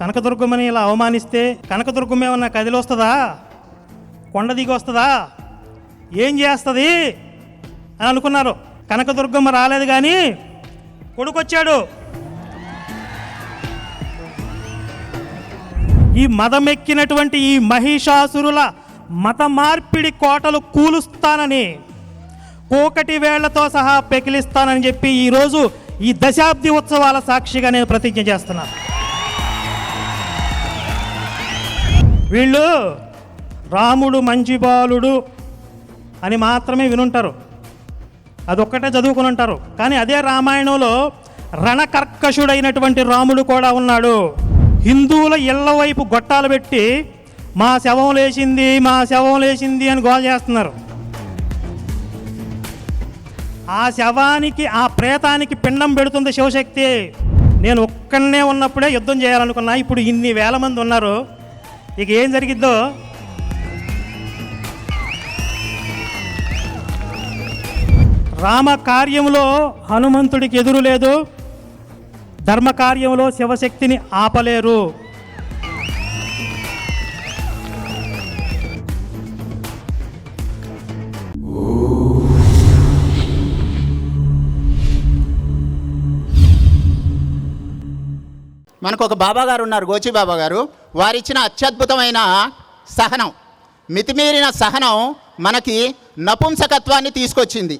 కనకదుర్గమ్మని ఇలా అవమానిస్తే కనకదుర్గం ఏమన్నా కదిలి వస్తుందా కొండ దిగి వస్తుందా ఏం చేస్తుంది? అని అనుకున్నారు. కనకదుర్గమ్మ రాలేదు కానీ కొడుకొచ్చాడు. ఈ మదమెక్కినటువంటి ఈ మహిషాసురుల మత మార్పిడి కోటలు కూలుస్తానని కోకటి వేళ్ళతో సహా పెకిలిస్తానని చెప్పి ఈరోజు ఈ దశాబ్ది ఉత్సవాల సాక్షిగా నేను ప్రతిజ్ఞ చేస్తున్నాను. వీళ్ళు రాముడు మంచి బాలుడు అని మాత్రమే వినుంటారు. అదొక్కటే చదువుకుని ఉంటారు కానీ అదే రామాయణంలో రణకర్కషుడైనటువంటి రాముడు కూడా ఉన్నాడు. హిందువుల ఇళ్ళ వైపు గొట్టాలు పెట్టి మా శవం లేచింది మా శవం లేచింది అని గోల చేస్తున్నారు. ఆ శవానికి ఆ ప్రేతానికి పిండం పెడుతుంది శివశక్తి. నేను ఒక్కనే ఉన్నప్పుడే యుద్ధం చేయాలనుకున్నా. ఇప్పుడు ఇన్ని వేల మంది ఉన్నారు. ఇక ఏం జరిగిద్దో రామ కార్యంలో హనుమంతుడికి ఎదురు లేదు. ధర్మ కార్యంలో శివశక్తిని ఆపలేరు. మనకు ఒక బాబా గారు ఉన్నారు గోచి బాబా గారు వారిచ్చిన అత్యద్భుతమైన సహనం మితిమీరిన సహనం మనకి నపుంసకత్వాన్ని తీసుకొచ్చింది.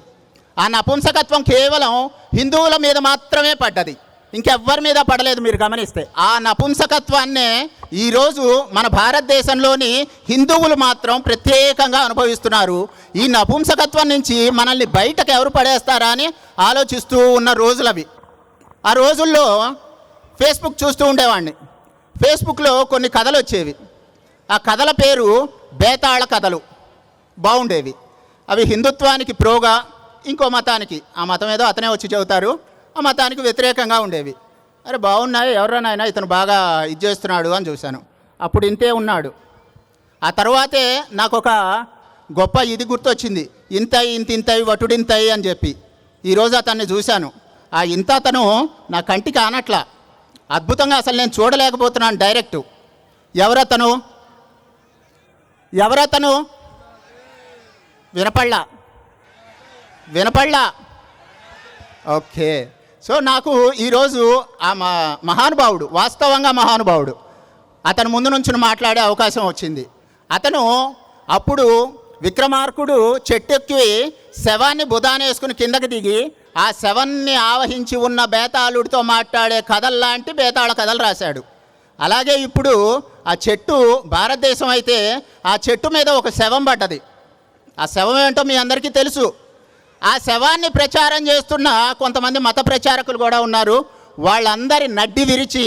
ఆ నపుంసకత్వం కేవలం హిందువుల మీద మాత్రమే పడ్డది. ఇంకెవ్వరి మీద పడలేదు మీరు గమనిస్తే. ఆ నపుంసకత్వాన్నే ఈరోజు మన భారతదేశంలోని హిందువులు మాత్రం ప్రత్యేకంగా అనుభవిస్తున్నారు. ఈ నపుంసకత్వం నుంచి మనల్ని బయటకు ఎవరు పడేస్తారా అని ఆలోచిస్తూ ఉన్న రోజులవి. ఆ రోజుల్లో ఫేస్బుక్ చూస్తూ ఉండేవాడిని. ఫేస్బుక్లో కొన్ని కథలు వచ్చేవి. ఆ కథల పేరు బేతాళ కథలు. బాగుండేవి అవి హిందుత్వానికి ప్రోగా ఇంకో మతానికి. ఆ మతం ఏదో అతనే వచ్చి చెబుతారు. ఆ మతానికి వ్యతిరేకంగా ఉండేవి. అరే బాగున్నాయి ఎవరైనా ఇతను బాగా ఇది చేస్తున్నాడు అని చూశాను. అప్పుడు ఇంతే ఉన్నాడు. ఆ తర్వాతే నాకు ఒక గొప్ప ఇది గుర్తొచ్చింది. ఇంత ఇంత ఇంతయి వటుడింతయి అని చెప్పి. ఈరోజు అతన్ని చూశాను. ఆ ఇంత అతను నా కంటికి ఆనట్లా. అద్భుతంగా అసలు నేను చూడలేకపోతున్నాను డైరెక్ట్. ఎవరతను? ఎవరతను? వినపళ్ళ వినపళ్ళ ఓకే. సో నాకు ఈరోజు ఆ మా మహానుభావుడు వాస్తవంగా మహానుభావుడు అతను ముందు నుంచి మాట్లాడే అవకాశం వచ్చింది. అతను అప్పుడు విక్రమార్కుడు చెట్టెక్కి శవాన్ని బుధానేసుకుని కిందకి దిగి ఆ శవాన్ని ఆవహించి ఉన్న బేతాళుడితో మాట్లాడే కథల్లాంటి బేతాళ కథలు రాశాడు. అలాగే ఇప్పుడు ఆ చెట్టు భారతదేశం అయితే ఆ చెట్టు మీద ఒక శవం పడ్డది. ఆ శవం ఏంటో మీ అందరికీ తెలుసు. ఆ శవాన్ని ప్రచారం చేస్తున్న కొంతమంది మత ప్రచారకులు కూడా ఉన్నారు. వాళ్ళందరి నడ్డి విరిచి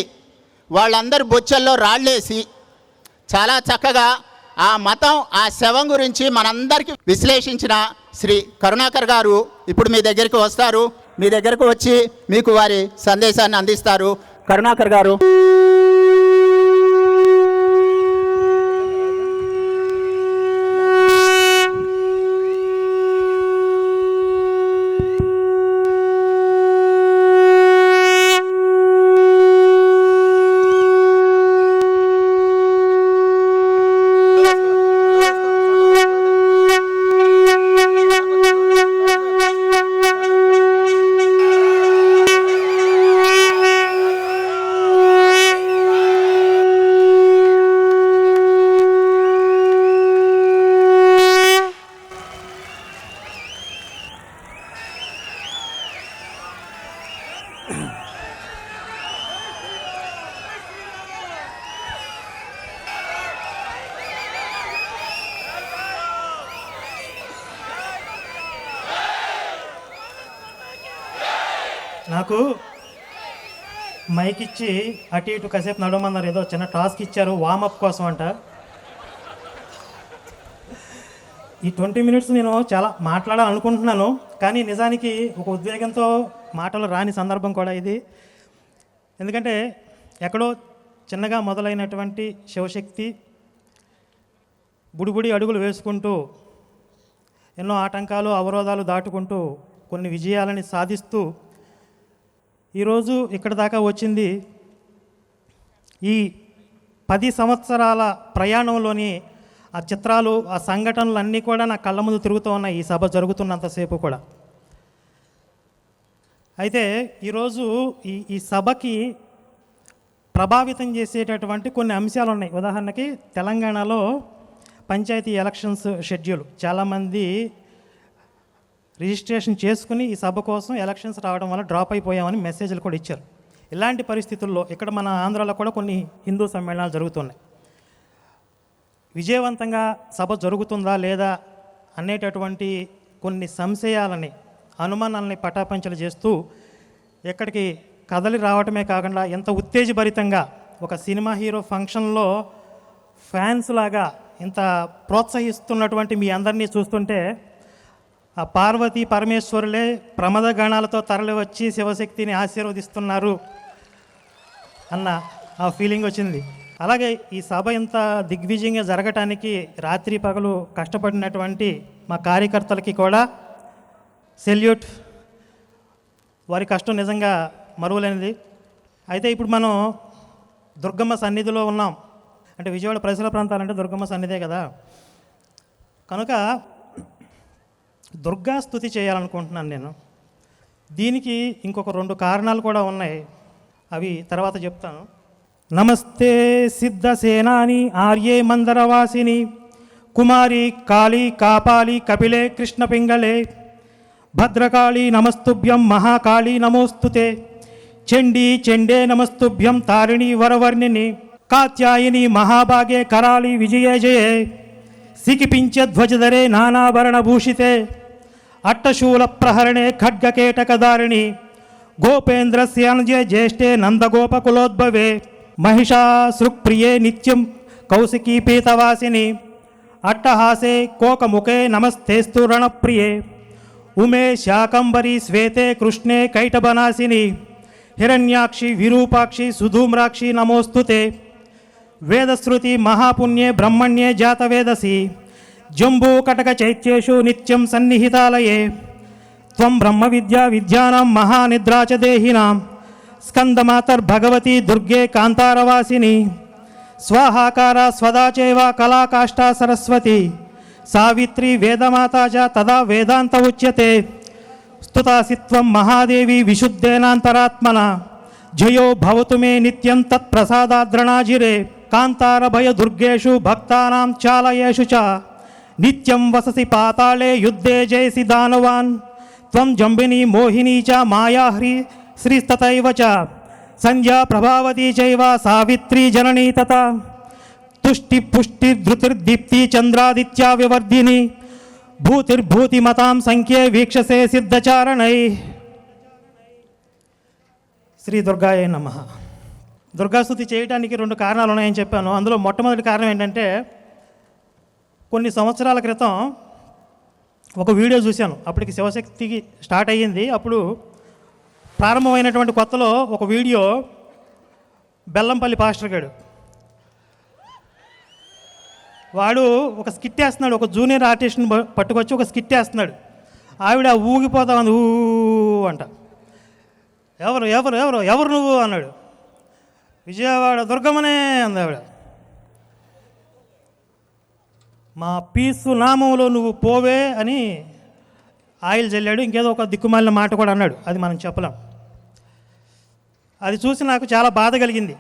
వాళ్ళందరి బొచ్చల్లో రాళ్ళేసి చాలా చక్కగా ఆ మతం ఆ శవం గురించి మనందరికీ విశ్లేషించిన శ్రీ కరుణాకర్ గారు ఇప్పుడు మీ దగ్గరికి వస్తారు. మీ దగ్గరకు వచ్చి మీకు వారి సందేశాన్ని అందిస్తారు. కరుణాకర్ గారు. మైక్ ఇచ్చి అటు ఇటు కాసేపు నడవమన్నారు. ఏదో చిన్న టాస్క్ ఇచ్చారు. వామప్ కోసం అంట. ఈ ట్వంటీ మినిట్స్ నేను చాలా మాట్లాడాలనుకుంటున్నాను. కానీ నిజానికి ఒక ఉద్వేగంతో మాటలు రాని సందర్భం కూడా ఇది. ఎందుకంటే ఎక్కడో చిన్నగా మొదలైనటువంటి శివశక్తి బుడిబుడి అడుగులు వేసుకుంటూ ఎన్నో ఆటంకాలు అవరోధాలు దాటుకుంటూ కొన్ని విజయాలని సాధిస్తూ ఈరోజు ఇక్కడ దాకా వచ్చింది ఈ పది సంవత్సరాల ప్రయాణంలోని ఆ చిత్రాలు ఆ సంఘటనలు అన్నీ కూడా నా కళ్ళ ముందు తిరుగుతూ ఉన్నాయి. ఈ సభ జరుగుతున్నంతసేపు కూడా. అయితే ఈరోజు ఈ ఈ సభకి ప్రభావితం చేసేటటువంటి కొన్ని అంశాలు ఉన్నాయి. ఉదాహరణకి తెలంగాణలో పంచాయతీ ఎలక్షన్స్ షెడ్యూల్. చాలామంది రిజిస్ట్రేషన్ చేసుకుని ఈ సభ కోసం ఎలక్షన్స్ రావడం వల్ల డ్రాప్ అయిపోయామని మెసేజ్లు కూడా ఇచ్చారు. ఇలాంటి పరిస్థితుల్లో ఇక్కడ మన ఆంధ్రాలో కూడా కొన్ని హిందూ సమ్మేళనాలు జరుగుతున్నాయి. విజయవంతంగా సభ జరుగుతుందా లేదా అనేటటువంటి కొన్ని సంశయాలని అనుమానాలని పటాపంచలు చేస్తూ ఎక్కడికి కదలి రావటమే కాకుండా ఎంత ఉత్తేజభరితంగా ఒక సినిమా హీరో ఫంక్షన్లో ఫ్యాన్స్ లాగా ఇంత ప్రోత్సహిస్తున్నటువంటి మీ అందరినీ చూస్తుంటే ఆ పార్వతి పరమేశ్వరులే ప్రమద గణాలతో తరలివచ్చి శివశక్తిని ఆశీర్వదిస్తున్నారు అన్న ఆ ఫీలింగ్ వచ్చింది. అలాగే ఈ సభ ఇంత దిగ్విజయంగా జరగటానికి రాత్రి పగలు కష్టపడినటువంటి మా కార్యకర్తలకి కూడా సెల్యూట్. వారి కష్టం నిజంగా మరువలేనిది. అయితే ఇప్పుడు మనం దుర్గమ్మ సన్నిధిలో ఉన్నాం. అంటే విజయవాడ పరిసర ప్రాంతాలంటే దుర్గమ్మ సన్నిధే కదా. కనుక దుర్గా స్థుతి చేయాలనుకుంటున్నాను నేను. దీనికి ఇంకొక రెండు కారణాలు కూడా ఉన్నాయి. అవి తర్వాత చెప్తాను. నమస్తే సిద్ధ సేనాని ఆర్యే మందరవాసిని కుమారి కాళీ కాపాలి కపిలే కృష్ణ పింగళే భద్రకాళీ నమస్తుభ్యం మహాకాళీ నమోస్తుతే చండీ చండే నమస్తుభ్యం తారిణి వరవర్ణిని కాత్యాయిని మహాభాగే కరాళి విజయే జయే సికిపించ ధ్వజధరే నానాభరణభూషితే అట్టశూల ప్రహరణే ఖడ్గకేటకదారిణి. గోపేంద్రస్యానుజే జ్యేష్ఠే నందగోపకులోద్భవే. మహిషాసృక్ప్రియే నిత్యం కౌశికీ పీతవాసిని. అట్టహాసే కోకముఖే నమస్తేస్తు రణప్రియే. ఉమే శాకంబరి శ్వేతే కృష్ణే కైటబనాసిని హిరణ్యాక్షి విరూపాక్షి సుధూమ్రాక్షి నమోస్తుతే. వేదశ్రుతి మహాపుణ్యే బ్రహ్మణ్యే జాతవేదసి. జంబూకటక చైత్యేషు నిత్యం సన్నిహితాలయే. త్వం బ్రహ్మ విద్యా విద్యానాం మహానిద్రా చ దేహినాం. స్కందమాతర్భగవతి దుర్గే కాంతారవాసిని. స్వాహాకార స్వదాచేవ కళాకాష్టా సరస్వతి. సావిత్రి వేదమాత చ తదా వేదాంత ఉచ్యతే. స్తుతాసిత్వం మహాదేవి విశుద్ధేనాంతరాత్మన. జయో భవతు మే నిత్యం తత్ప్రసాదాద్రణాజిరే. కాంతారభయ దుర్గేషు భక్తానాం చాలయేషు చ. నిత్యం వససి పాతాళే యుద్ధే జయసి దానవాన్. త్వం జంబిని మోహినీ చ మాయాహ్రి శ్రీస్తతైవ చ. సంధ్యా ప్రభావతి చైవ సావిత్రి జననీ తత. తుష్టి పుష్టి ధృతిర్దీప్తి చంద్రాదిత్యా వివర్ధిని. భూతిర్భూతిమతాం సంఖ్యే వీక్షసే సిద్ధచారణై. శ్రీ దుర్గాయ నమ. దుర్గాస్తుతి చేయడానికి రెండు కారణాలు ఉన్నాయని చెప్పాను. అందులో మొట్టమొదటి కారణం ఏంటంటే కొన్ని సంవత్సరాల క్రితం ఒక వీడియో చూశాను. అప్పటికి శివశక్తికి స్టార్ట్ అయ్యింది. అప్పుడు ప్రారంభమైనటువంటి కొత్తలో ఒక వీడియో బెల్లంపల్లి పాస్టర్ గారు. వాడు ఒక స్కిట్ వేస్తున్నాడు. ఒక జూనియర్ ఆర్టిస్ట్ని పట్టుకొచ్చి ఒక స్కిట్ వేస్తున్నాడు. ఆవిడ ఊగిపోతా ఉంది ఊ అంట. ఎవరు ఎవరు ఎవరు ఎవరు నువ్వు? అన్నాడు. విజయవాడ దుర్గమనే అంది ఆవిడ. మా పీసు నామంలో నువ్వు పోవే అని ఆయిల్ చల్లాడు ఇంకేదో ఒక దిక్కుమాలిన మాట కూడా అన్నాడు. అది మనం చెప్పలేం. అది చూసి నాకు చాలా బాధ కలిగింది.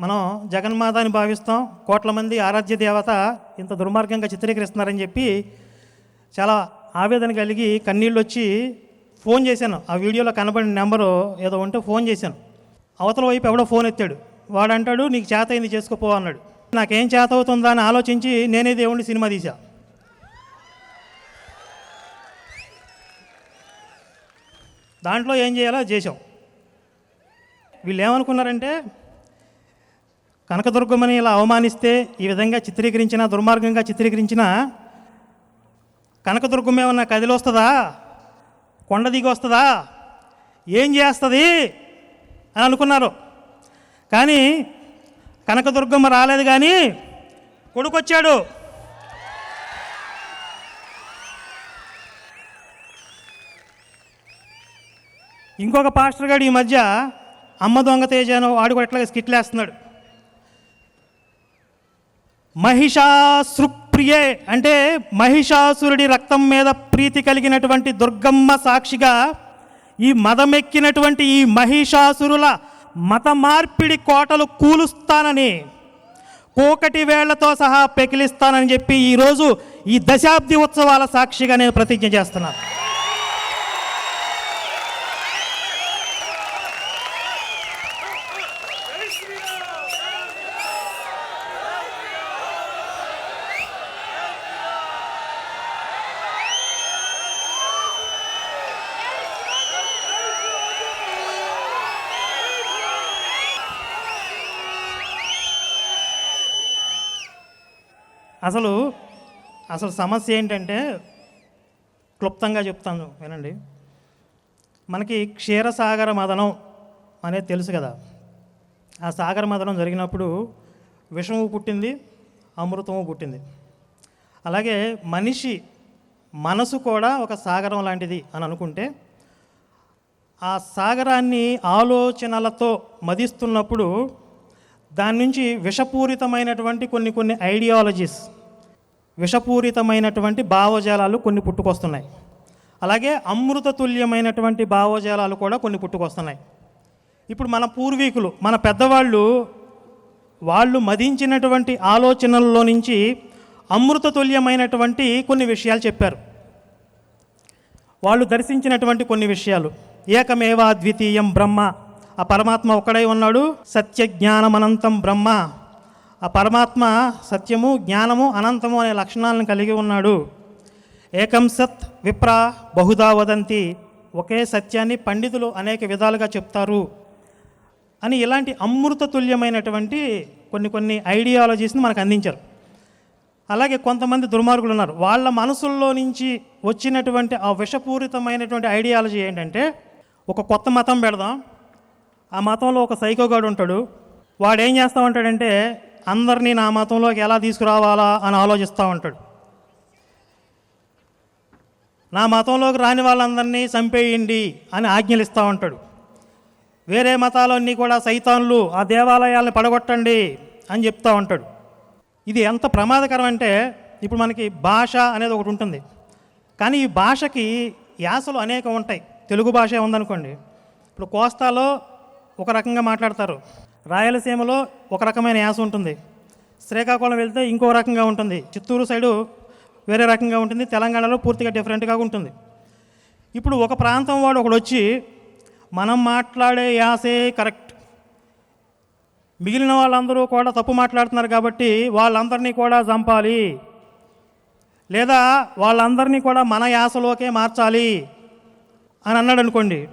మనం జగన్మాత అని భావిస్తాం. కోట్ల మంది ఆరాధ్య దేవత ఇంత దుర్మార్గంగా చిత్రీకరిస్తున్నారని చెప్పి చాలా ఆవేదన కలిగి కన్నీళ్ళు వచ్చి ఫోన్ చేశాను. ఆ వీడియోలో కనబడిన నెంబరు ఏదో ఉంటే ఫోన్ చేశాను. అవతల వైపు ఎవడో ఫోన్ ఎత్తాడు. వాడు అంటాడు నీకు చేత అయింది చేసుకోపో అన్నాడు. నాకేం చేత అవుతుందా అని ఆలోచించి నేనే దేవుడిని సినిమా తీశా. దాంట్లో ఏం చేయాలో చేసాం వీళ్ళు ఏమనుకున్నారంటే కనకదుర్గమ్మని ఇలా అవమానిస్తే ఈ విధంగా చిత్రీకరించిన దుర్మార్గంగా చిత్రీకరించిన కనకదుర్గం ఏమన్నా కదిలి వస్తుందా కొండ దిగి వస్తుందా ఏం చేస్తుంది? అని అనుకున్నారు. కానీ కనకదుర్గమ్మ రాలేదు కానీ కొడుకొచ్చాడు. ఇంకొక పాస్టర్ గారు ఈ మధ్య అమ్మ దొంగ తేజాను వాడు కూడా ఎట్లాగా స్కిట్లేస్తున్నాడు మహిషాసృప్రియే అంటే మహిషాసురుడి రక్తం మీద ప్రీతి కలిగినటువంటి దుర్గమ్మ సాక్షిగా ఈ మదమెక్కినటువంటి ఈ మహిషాసురుల మత మార్పిడి కోటలు కూలుస్తానని కోకటి వేళ్ళతో సహా పెకిలిస్తానని చెప్పి ఈరోజు ఈ దశాబ్ది ఉత్సవాల సాక్షిగా నేను ప్రతిజ్ఞ చేస్తున్నాను. అసలు అసలు సమస్య ఏంటంటే క్లుప్తంగా చెప్తాను వినండి. మనకి క్షీరసాగర మదనం అనేది తెలుసు కదా. ఆ సాగర మదనం జరిగినప్పుడు విషము పుట్టింది అమృతము పుట్టింది. అలాగే మనిషి మనసు కూడా ఒక సాగరం లాంటిది అని అనుకుంటే ఆ సాగరాన్ని ఆలోచనలతో మదిస్తున్నప్పుడు దాని నుంచి విషపూరితమైనటువంటి కొన్ని కొన్ని ఐడియాలజీస్ విషపూరితమైనటువంటి భావజాలాలు కొన్ని పుట్టుకొస్తున్నాయి. అలాగే అమృతతుల్యమైనటువంటి భావజాలాలు కూడా కొన్ని పుట్టుకొస్తున్నాయి. ఇప్పుడు మన పూర్వీకులు మన పెద్దవాళ్ళు వాళ్ళు మదించినటువంటి ఆలోచనల్లో నుంచి అమృతతుల్యమైనటువంటి కొన్ని విషయాలు చెప్పారు. వాళ్ళు దర్శించినటువంటి కొన్ని విషయాలు. ఏకమేవా ద్వితీయం బ్రహ్మ. ఆ పరమాత్మ ఒక్కడై ఉన్నాడు. సత్య జ్ఞానమనంతం బ్రహ్మ. ఆ పరమాత్మ సత్యము జ్ఞానము అనంతము అనే లక్షణాలను కలిగి ఉన్నాడు. ఏకం సత్ విప్ర బహుదా వదంతి. ఒకే సత్యాన్ని పండితులు అనేక విధాలుగా చెప్తారు. అని ఇలాంటి అమృత తుల్యమైనటువంటి కొన్ని కొన్ని ఐడియాలజీస్ని మనకు అందించారు. అలాగే కొంతమంది దుర్మార్గులు ఉన్నారు. వాళ్ళ మనసుల్లో నుంచి వచ్చినటువంటి ఆ విషపూరితమైనటువంటి ఐడియాలజీ ఏంటంటే ఒక కొత్త మతం పెడదాం. ఆ మతంలో ఒక సైకోగాడు ఉంటాడు. వాడు ఏం చేస్తామంటాడంటే అందరినీ నా మతంలోకి ఎలా తీసుకురావాలా అని ఆలోచిస్తూ ఉంటాడు. నా మతంలోకి రాని వాళ్ళందరినీ చంపేయండి అని ఆజ్ఞలు ఇస్తూ ఉంటాడు. వేరే మతాలన్నీ కూడా సైతాన్లు ఆ దేవాలయాలను పడగొట్టండి అని చెప్తూ ఉంటాడు. ఇది ఎంత ప్రమాదకరం అంటే ఇప్పుడు మనకి భాష అనేది ఒకటి ఉంటుంది. కానీ ఈ భాషకి యాసలు అనేకం ఉంటాయి. తెలుగు భాష ఉందనుకోండి. ఇప్పుడు కోస్తాలో ఒక రకంగా మాట్లాడతారు. రాయలసీమలో ఒక రకమైన యాస ఉంటుంది. శ్రీకాకుళం వెళ్తే ఇంకో రకంగా ఉంటుంది. చిత్తూరు సైడు వేరే రకంగా ఉంటుంది. తెలంగాణలో పూర్తిగా డిఫరెంట్గా ఉంటుంది. ఇప్పుడు ఒక ప్రాంతం వాడు ఒకడు వచ్చి మనం మాట్లాడే యాసే కరెక్ట్. మిగిలిన వాళ్ళందరూ కూడా తప్పు మాట్లాడుతున్నారు కాబట్టి వాళ్ళందరినీ కూడా చంపాలి. లేదా వాళ్ళందరినీ కూడా మన యాసలోకే మార్చాలి అని అన్నాడు అనుకోండి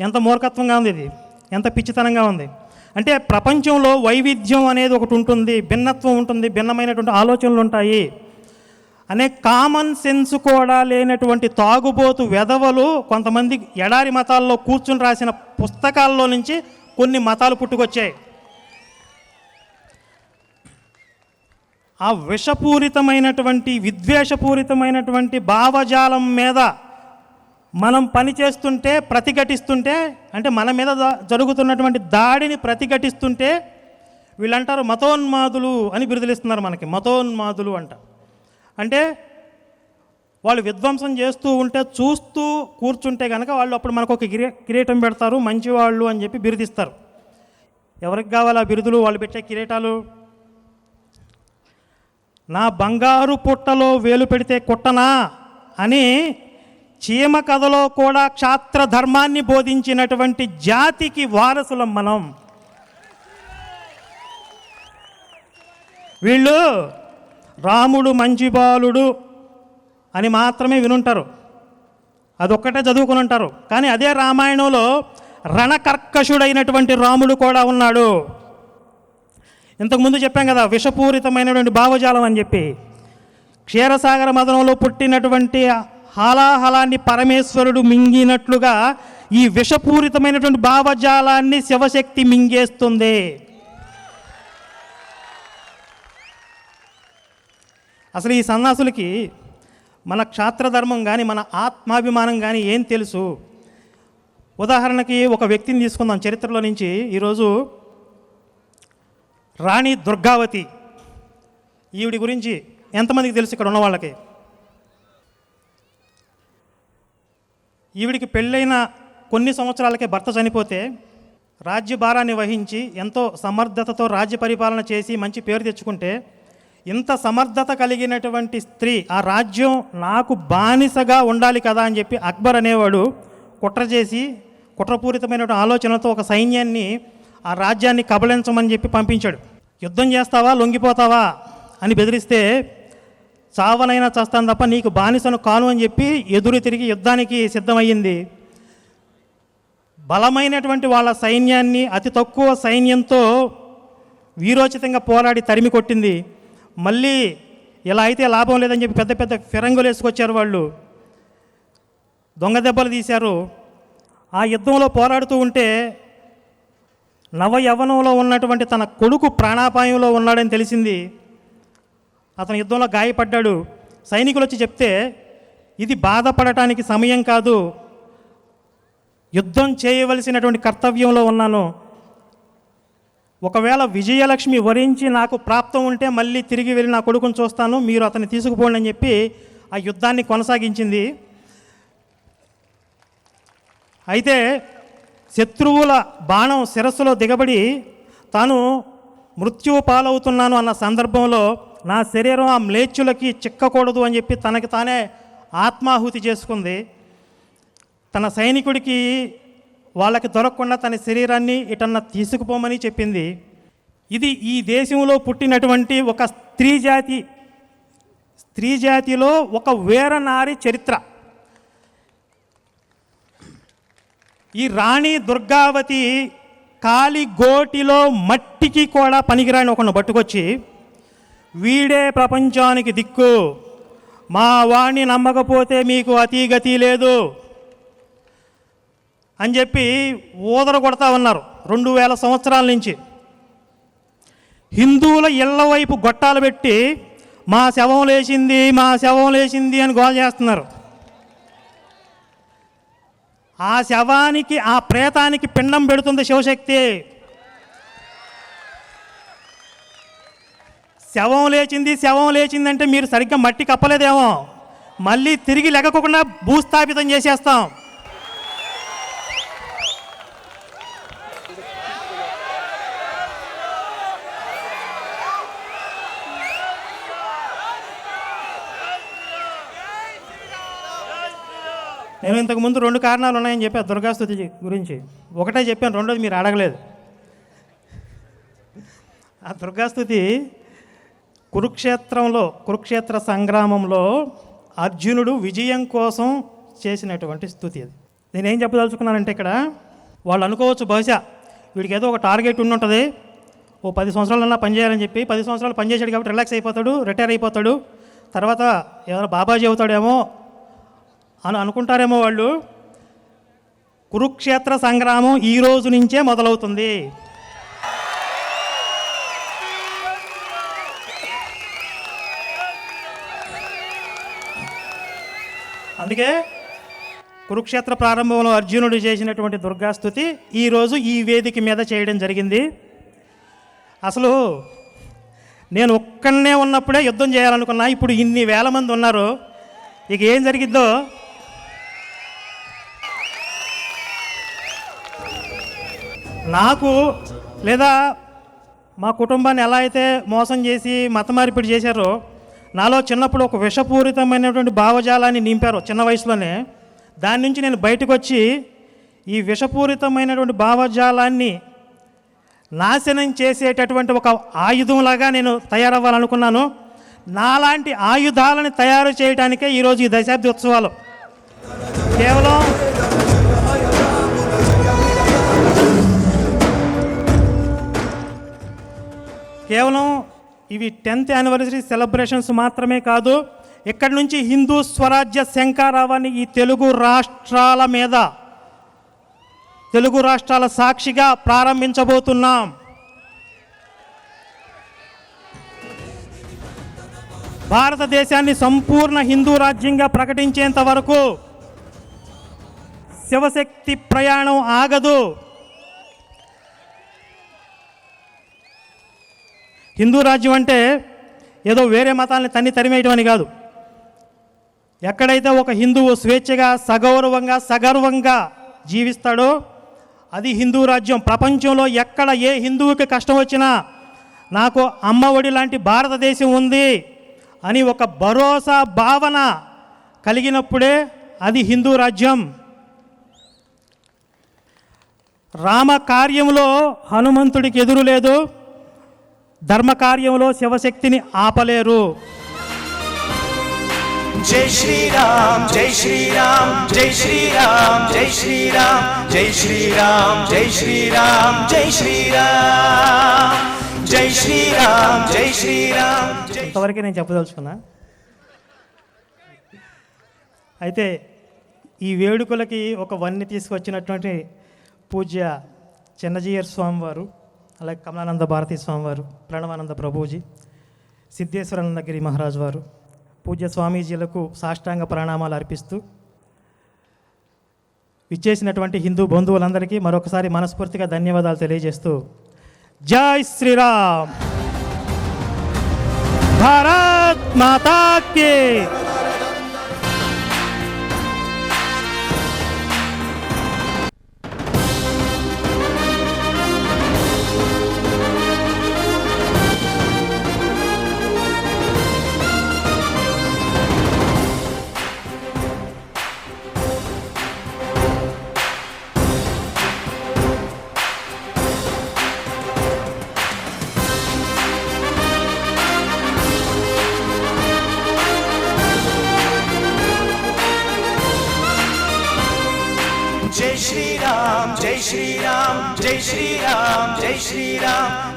ఎంత మూర్ఖత్వంగా ఉంది ఇది. ఎంత పిచ్చితనంగా ఉంది. అంటే ప్రపంచంలో వైవిధ్యం అనేది ఒకటి ఉంటుంది భిన్నత్వం ఉంటుంది భిన్నమైనటువంటి ఆలోచనలు ఉంటాయి. అనే కామన్ సెన్స్ కూడా లేనటువంటి తాగుబోతు వెధవలు కొంతమంది ఎడారి మతాల్లో కూర్చుని రాసిన పుస్తకాల్లో నుంచి కొన్ని మతాలు పుట్టుకొచ్చాయి. ఆ విషపూరితమైనటువంటి విద్వేషపూరితమైనటువంటి భావజాలం మీద మనం పనిచేస్తుంటే ప్రతిఘటిస్తుంటే అంటే మన మీద జరుగుతున్నటువంటి దాడిని ప్రతిఘటిస్తుంటే వీళ్ళంటారు మతోన్మాదులు అని బిరుదలిస్తున్నారు మనకి. మతోన్మాదులు అంట. అంటే వాళ్ళు విధ్వంసం చేస్తూ ఉంటే చూస్తూ కూర్చుంటే కనుక వాళ్ళు అప్పుడు మనకు ఒక కిరీటం పెడతారు మంచివాళ్ళు అని చెప్పి బిరుదిస్తారు. ఎవరికి కావాలి ఆ బిరుదులు? వాళ్ళు పెట్టే కిరీటాలు? నా బంగారు పుట్టలో వేలు పెడితే కుట్టనా? అని చీమ కథలో కూడా క్షాత్ర ధర్మాన్ని బోధించినటువంటి జాతికి వారసులం మనం. వీళ్ళు రాముడు మంచి బాలుడు అని మాత్రమే వినుంటారు. అదొక్కటే చదువుకుని ఉంటారు కానీ అదే రామాయణంలో రణకర్కషుడైనటువంటి రాముడు కూడా ఉన్నాడు. ఇంతకుముందు చెప్పాం కదా విషపూరితమైనటువంటి భావజాలం అని చెప్పి. క్షీరసాగర మదనంలో పుట్టినటువంటి హాలాహలాన్ని పరమేశ్వరుడు మింగినట్లుగా ఈ విషపూరితమైనటువంటి భావజాలాన్ని శివశక్తి మింగేస్తుంది. అసలు ఈ సన్నాసులకి మన క్షాత్రధర్మం కానీ మన ఆత్మాభిమానం కానీ ఏం తెలుసు? ఉదాహరణకి ఒక వ్యక్తిని తీసుకుందాం. చరిత్రలో నుంచి ఈరోజు రాణి దుర్గావతి. ఈవిడి గురించి ఎంతమందికి తెలుసు ఇక్కడ ఉన్న వాళ్ళకి ఈవిడికి పెళ్ళైన కొన్ని సంవత్సరాలకే భర్త చనిపోతే రాజ్య భారాన్ని వహించి ఎంతో సమర్థతతో రాజ్య పరిపాలన చేసి మంచి పేరు తెచ్చుకుంటే ఇంత సమర్థత కలిగినటువంటి స్త్రీ ఆ రాజ్యం నాకు బానిసగా ఉండాలి కదా అని చెప్పి అక్బర్ అనేవాడు కుట్ర చేసి కుట్రపూరితమైన ఆలోచనలతో ఒక సైన్యాన్ని ఆ రాజ్యాన్ని కబళించమని చెప్పి పంపించాడు. యుద్ధం చేస్తావా? లొంగిపోతావా? అని బెదిరిస్తే చావనైనా చస్తాను తప్ప నీకు బానిసను కాను అని చెప్పి ఎదురు తిరిగి యుద్ధానికి సిద్ధమయ్యింది. బలమైనటువంటి వాళ్ళ సైన్యాన్ని అతి తక్కువ సైన్యంతో వీరోచితంగా పోరాడి తరిమి కొట్టింది. మళ్ళీ ఇలా అయితే లాభం లేదని చెప్పి పెద్ద పెద్ద ఫిరంగులు వేసుకొచ్చారు వాళ్ళు. దొంగ దెబ్బలు తీశారు. ఆ యుద్ధంలో పోరాడుతూ ఉంటే నవ యవ్వనంలో ఉన్నటువంటి తన కొడుకు ప్రాణాపాయంలో ఉన్నాడని తెలిసింది. అతను యుద్ధంలో గాయపడ్డాడు. సైనికులు వచ్చి చెప్తే ఇది బాధపడటానికి సమయం కాదు. యుద్ధం చేయవలసినటువంటి కర్తవ్యంలో ఉన్నాను. ఒకవేళ విజయలక్ష్మి వరించి నాకు ప్రాప్తం ఉంటే మళ్ళీ తిరిగి వెళ్ళి నా కొడుకుని చూస్తాను. మీరు అతన్ని తీసుకుపోండి అని చెప్పి ఆ యుద్ధాన్ని కొనసాగించింది. అయితే శత్రువుల బాణం శిరస్సులో దిగబడి తాను మృత్యువు పాలవుతున్నాను అన్న సందర్భంలో నా శరీరం ఆ మ్లేచ్చులకి చిక్కకూడదు అని చెప్పి తనకి తానే ఆత్మాహుతి చేసుకుంది. తన సైనికుడికి వాళ్ళకి దొరకకుండా తన శరీరాన్ని ఇటన్న తీసుకుపోమని చెప్పింది. ఇది ఈ దేశంలో పుట్టినటువంటి ఒక స్త్రీ జాతి స్త్రీ జాతిలో ఒక వీరనారి చరిత్ర. ఈ రాణి దుర్గావతి కాలి గోటిలో మట్టికి కూడా పనికిరాని ఒకను పట్టుకొచ్చి వీడే ప్రపంచానికి దిక్కు. మా వాణ్ణి నమ్మకపోతే మీకు అతీగతి లేదు. అని చెప్పి ఊదర కొడతా ఉన్నారు రెండు వేల సంవత్సరాల నుంచి. హిందువుల ఇళ్ళ వైపు గొట్టాలు పెట్టి మా శవం లేచింది మా శవం లేచింది అని గోల చేస్తున్నారు. ఆ శవానికి ఆ ప్రేతానికి పిండం పెడుతుంది శివశక్తి. శవం లేచింది శవం లేచింది అంటే మీరు సరిగ్గా మట్టి కప్పలేదేమో. మళ్ళీ తిరిగి లెగకుండా భూస్థాపితం చేసేస్తాం. నేను ఇంతకుముందు రెండు కారణాలు ఉన్నాయని చెప్పాను దుర్గాస్తుతి గురించి ఒకటే చెప్పాను రెండోది మీరు అడగలేదు. ఆ దుర్గాస్తుతి కురుక్షేత్రంలో కురుక్షేత్ర సంగ్రామంలో అర్జునుడు విజయం కోసం చేసినటువంటి స్థుతి అది. నేనేం చెప్పదలుచుకున్నానంటే ఇక్కడ వాళ్ళు అనుకోవచ్చు బహుశా వీడికి ఏదో ఒక టార్గెట్ ఉండి ఉంటుంది ఓ పది సంవత్సరాలన్నా పనిచేయాలని చెప్పి పది సంవత్సరాలు పనిచేసాడు కాబట్టి రిలాక్స్ అయిపోతాడు రిటైర్ అయిపోతాడు. తర్వాత ఎవరో బాబాజీ అవుతాడేమో అని అనుకుంటారేమో వాళ్ళు. కురుక్షేత్ర సంగ్రామం ఈ రోజు నుంచే మొదలవుతుంది. అందుకే కురుక్షేత్ర ప్రారంభంలో అర్జునుడు చేసినటువంటి దుర్గాస్తుతి ఈరోజు ఈ వేదిక మీద చేయడం జరిగింది. అసలు నేను ఒక్కనే ఉన్నప్పుడే యుద్ధం చేయాలనుకున్నా ఇప్పుడు ఇన్ని వేల మంది ఉన్నారు. ఇక ఏం జరిగిద్దో? నాకు లేదా మా కుటుంబాన్ని ఎలా అయితే మోసం చేసి మతమార్పిడి చేశారో నాలో చిన్నప్పుడు ఒక విషపూరితమైనటువంటి భావజాలాన్ని నింపారు చిన్న వయసులోనే. దాని నుంచి నేను బయటకు వచ్చి ఈ విషపూరితమైనటువంటి భావజాలాన్ని నాశనం చేసేటటువంటి ఒక ఆయుధంలాగా నేను తయారవ్వాలనుకున్నాను. నాలాంటి ఆయుధాలను తయారు చేయడానికే ఈరోజు ఈ దశాబ్ది ఉత్సవాలు. కేవలం కేవలం ఇవి టెన్త్ యానివర్సరీ సెలబ్రేషన్స్ మాత్రమే కాదు ఇక్కడి నుంచి హిందూ స్వరాజ్య శంకారావాన్ని ఈ తెలుగు రాష్ట్రాల మీద తెలుగు రాష్ట్రాల సాక్షిగా ప్రారంభించబోతున్నాం. భారతదేశాన్ని సంపూర్ణ హిందూ రాజ్యంగా ప్రకటించేంత వరకు శివశక్తి ప్రయాణం ఆగదు. హిందూ రాజ్యం అంటే ఏదో వేరే మతాల్ని తన్ని తరిమేయటం అని కాదు. ఎక్కడైతే ఒక హిందువు స్వేచ్ఛగా సగౌరవంగా సగర్వంగా జీవిస్తాడో అది హిందూ రాజ్యం. ప్రపంచంలో ఎక్కడ ఏ హిందువుకి కష్టం వచ్చినా నాకు అమ్మ ఒడి లాంటి భారతదేశం ఉంది అని ఒక భరోసా భావన కలిగినప్పుడే అది హిందూ రాజ్యం. రామ కార్యంలో హనుమంతుడికి ఎదురు లేదు. ధర్మ కార్యంలో శివశక్తిని ఆపలేరు. జై శ్రీరామ్ జై శ్రీరామ్ జై శ్రీరామ్ జై శ్రీరామ్ జై శ్రీరామ్ జై శ్రీరామ్ జై శ్రీరామ్ జై శ్రీరామ్ జై శ్రీరామ్. ఇంతవరకే నేను చెప్పదలుచుకున్నా. అయితే ఈ వేడుకలకి ఒక వన్ని తీసుకొచ్చినటువంటి పూజ్య చిన్నజీయర్ స్వామివారు అలాగే కమలానంద భారతీ స్వామివారు ప్రణవానంద ప్రభుజీ సిద్ధేశ్వరానందగిరి మహారాజు వారు పూజ్య స్వామీజీలకు సాష్టాంగ ప్రణామాలు అర్పిస్తూ ఇచ్చేసినటువంటి హిందూ బంధువులందరికీ మరొకసారి మనస్ఫూర్తిగా ధన్యవాదాలు తెలియజేస్తూ జై శ్రీరామ్! భారత్ మాతా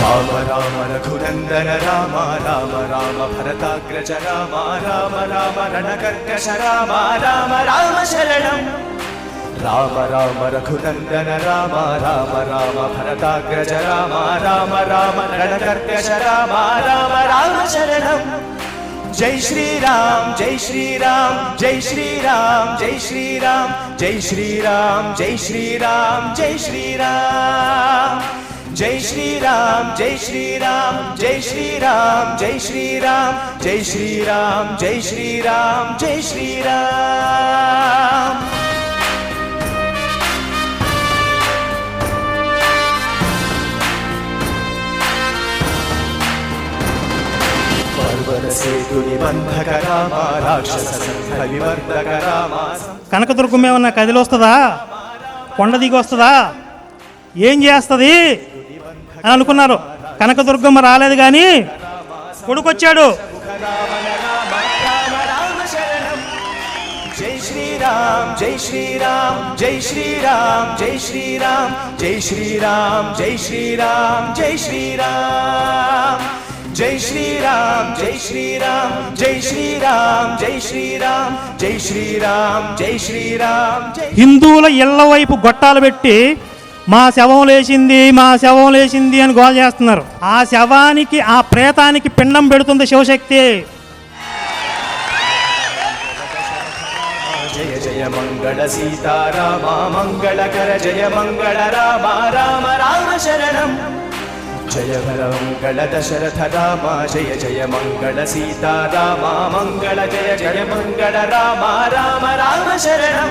రామ రామ రఘునందన రామ రామ రామ భరతాగ్రజ రామ రామ రామ రణకర్కశ రామ రామ రామ శరణం రామ రామ రఘునందన రామ రామ రామ భరతాగ్రజ రామ రామ రామ రణకర్కశ రామ రామ రామ శరణం జై శ్రీరామ్ జై శ్రీరామ్ జై శ్రీరామ్ జై శ్రీరామ్ జై శ్రీరామ్ జై శ్రీరామ్ జై శ్రీరామ్ జై శ్రీరామ్ జై శ్రీరామ్ జై శ్రీరామ్ జై శ్రీరామ్ జై శ్రీరామ్ జై శ్రీరామ్ జై శ్రీరామ్. కనకదుర్గం ఏమన్నా కదిలి వస్తుందా కొండ దిగి వస్తుందా ఏం చేస్తుంది? అని అనుకున్నారు కనకదుర్గమ్మ రాలేదు కానీ కొడుకొచ్చాడు జై శ్రీరామ్ జై శ్రీరామ్ జై శ్రీరామ్ జై శ్రీరామ్ జై శ్రీరామ్ జై శ్రీరామ్ జై శ్రీరామ్ జై శ్రీరామ్ జై శ్రీరామ్ జై శ్రీరామ్ జై శ్రీరామ్ జై శ్రీరామ్ జై శ్రీరామ్ హిందువుల ఇళ్ళ వైపు గొట్టాలు పెట్టి మా శవం లేచింది మా శవం లేచింది అని గోల చేస్తున్నారు. ఆ శవానికి ఆ ప్రేతానికి పిండం పెడుతుంది శివశక్తి. జయ జయ మంగళ సీతారామ మంగళకర జయ మంగళ రామ రామ రామ శరణం. జయ హర మంగళ దశరథ రామ జయ జయ మంగళ సీతారామ మంగళ జయ జయ మంగళ రామ రామ రామ శరణం.